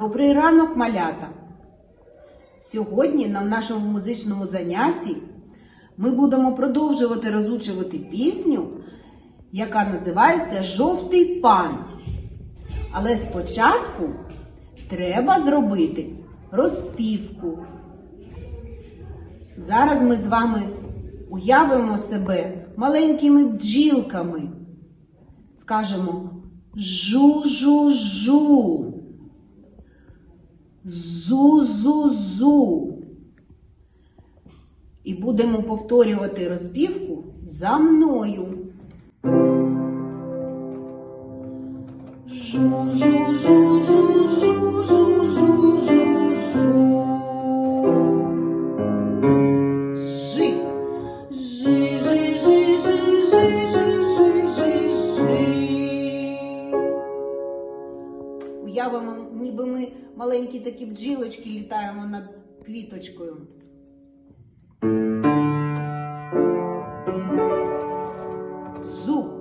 Добрий ранок, малята! Сьогодні на нашому музичному занятті ми будемо продовжувати розучувати пісню, яка називається Жовтий пан. Але спочатку треба зробити розпівку. Зараз ми з вами уявимо себе маленькими бджілками. Скажемо жу-жу-жу. Зу-зу-зу. І будемо повторювати розпівку за мною. Жу-жу-жу-жу-жу-жу-жу. Маленькі такі бджілочки літаємо над квіточкою. Зу.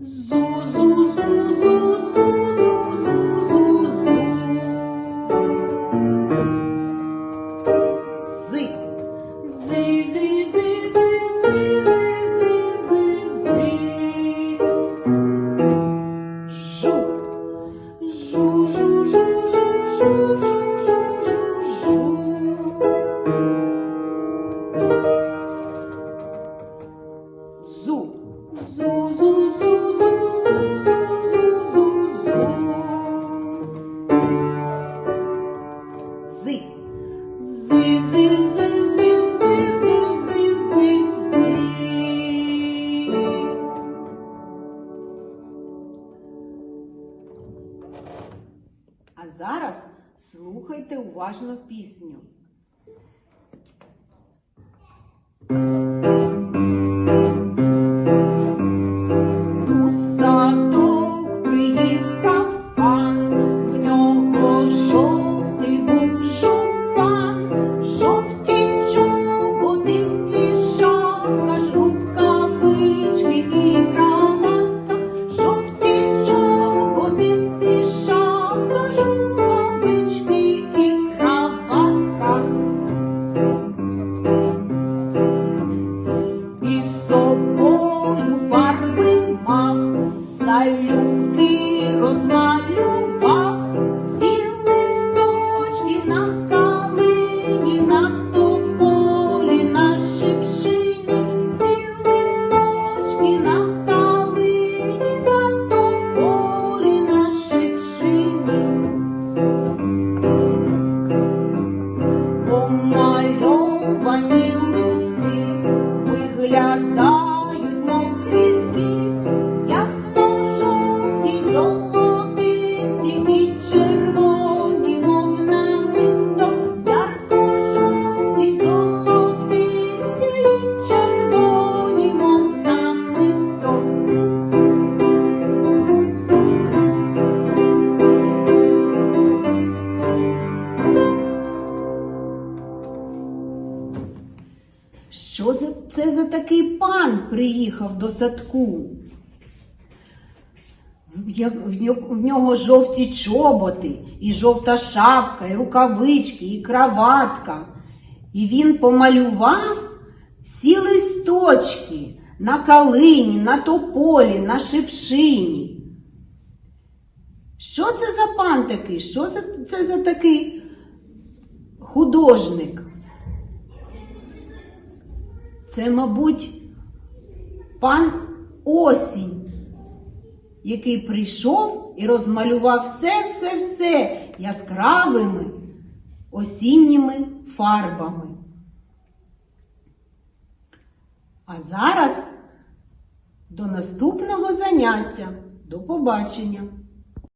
Зу, зу, зу, зу, зу, зу, зу, зу, зу. Зи, зи, зи, Зу. Зу, зу. А зараз слухайте уважно пісню. залюбки розмалю. Що це за такий пан приїхав до садку? В нього жовті чоботи, і жовта шапка, і рукавички, і краватка. І він помалював всі листочки на калині, на тополі, на шипшині. Що це за пан такий? Що це за такий художник? Це, мабуть, пан осінь, який прийшов і розмалював все-все-все яскравими осінніми фарбами. А зараз до наступного заняття. До побачення!